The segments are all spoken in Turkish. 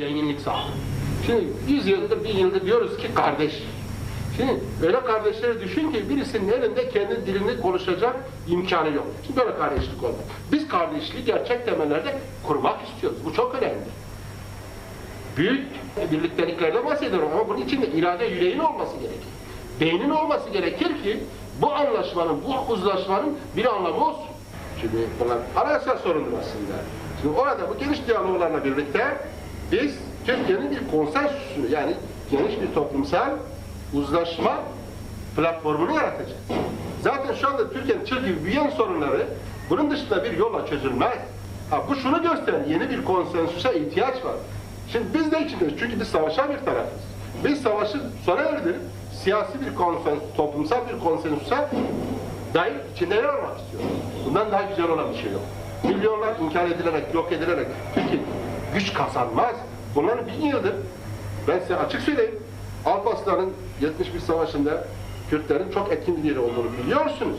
zenginlik sağlar. Şimdi 100 yıldır, bir yıldır diyoruz ki kardeş. Şimdi öyle kardeşleri düşün ki birisinin elinde kendi dilini konuşacak imkanı yok. Şimdi böyle kardeşlik olmaz. Biz kardeşliği gerçek temellerde kurmak istiyoruz. Bu çok önemli. Büyük birlikteliklerden bahsediyorum ama bunun için de irade yüreğin olması gerekir. Beynin olması gerekir ki bu anlaşmanın, bu uzlaşmanın bir anlamı olsun. Şimdi bunlar anayasal sorundur aslında. Şimdi orada bu geniş diyaloglarla birlikte biz Türkiye'nin bir konsensüsünü yani geniş bir toplumsal uzlaşma platformunu yaratacağız. Zaten şu anda Türkiye'nin çığ gibi büyüyen sorunları bunun dışında bir yolla çözülmez. Ha, bu şunu gösterir, yeni bir konsensüse ihtiyaç var. Şimdi biz de içindeyiz çünkü biz savaşan bir tarafız. Biz savaşı sona erdirip siyasi bir konsens, toplumsal bir konsensüse dair içinde yer almak istiyoruz. Bundan daha güzel olan bir şey yok. Milyonlar inkar edilerek, yok edilerek Türkiye güç kazanmaz. Bunların bin yıldır ben size açık söyleyeyim. Alparslan'ın 71 Savaşı'nda Kürtlerin çok etkin bir yeri olduğunu biliyorsunuz.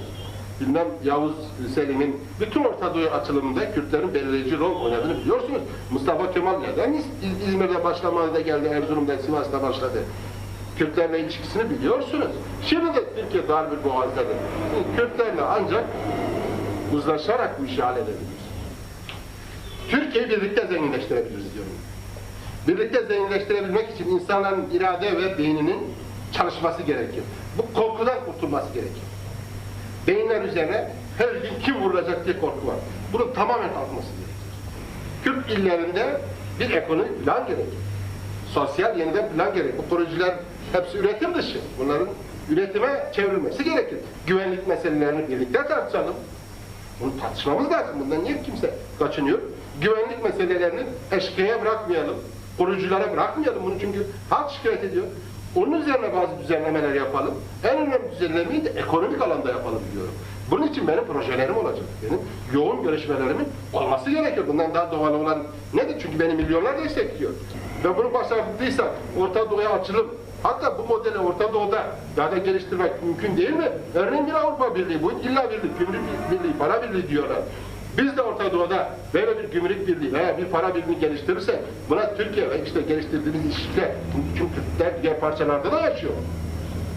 Bilmem Yavuz Selim'in bütün Orta Doğu açılımında Kürtlerin belirleyici rol oynadığını biliyorsunuz. Mustafa Kemal neden İz- İzmir'de başlamadı da geldi, Erzurum'da, Sivas'ta başladı. Kürtlerle ilişkisini biliyorsunuz. Şimdi de Türkiye dar bir boğazdadır. Kürtlerle ancak uzlaşarak bu işi halledebiliriz. Türkiye'yi birlikte zenginleştirebiliriz diyorum. Birlikte zenginleştirebilmek için insanların irade ve beyninin çalışması gerekir. Bu korkudan kurtulması gerekir. Beyinler üzerine her gün kim vurulacak diye korku var. Bunun tamamen kalkması gerekir. Kürt illerinde bir ekonomik plan gerekir. Sosyal yeniden plan gerekir. Bu projeler hepsi üretim dışı. Bunların üretime çevrilmesi gerekir. Güvenlik meselelerini birlikte tartışalım. Bunu tartışmamız lazım. Bundan niye kimse kaçınıyor? Güvenlik meselelerini eşkıya bırakmayalım. Kuruculara bırakmayalım bunu çünkü halk şikayet ediyor. Onun üzerine bazı düzenlemeler yapalım. En önemli düzenlemeyi de ekonomik alanda yapalım diyorum. Bunun için benim projelerim olacak. Benim yoğun görüşmelerimin olması gerekiyor. Bundan daha doğal olan nedir? Çünkü beni milyonlar destekliyor. Ve bunu başardıysam Orta Doğu'ya açılım, Hatta bu modeli Orta Doğu'da daha da geliştirmek mümkün değil mi? Örneğin bir Avrupa Birliği, bu illa birlik, gümrük birliği, para birliği diyorlar. Biz de Orta Doğu'da böyle bir gümrük birliği veya bir para birliği geliştirirse buna Türkiye ve işte geliştirdiğimiz ilişkiler, çünkü Türkler diğer parçalarda da yaşıyor.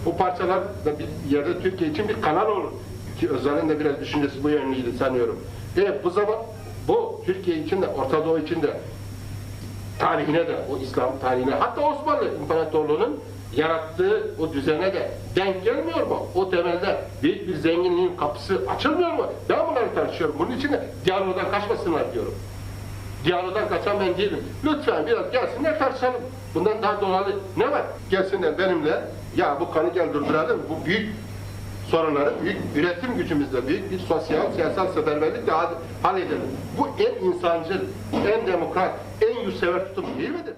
Bu parçalar da bir yerde Türkiye için bir kanal olur. Ki Özal'ın da biraz düşüncesi bu yönlüydü sanıyorum. Evet bu zaman bu Türkiye için de Orta Doğu için de tarihine de, o İslam tarihine, hatta Osmanlı İmparatorluğu'nun yarattığı o düzene de denk gelmiyor mu? O temelde büyük bir zenginliğin kapısı açılmıyor mu? Ben bunları tartışıyorum. Bunun için de diyalogdan kaçmasınlar diyorum. Diyalogdan kaçan ben değilim. Lütfen biraz gelsinler tartışalım. Bundan daha doğalı ne var? Gelsinler benimle, ya bu kanı gel durduralım, bu büyük sorunları büyük üretim gücümüzle, büyük bir sosyal, siyasal seferberlikle hal- halledelim. Bu en insancıl, en demokrat, en yurtsever tutum değil midir?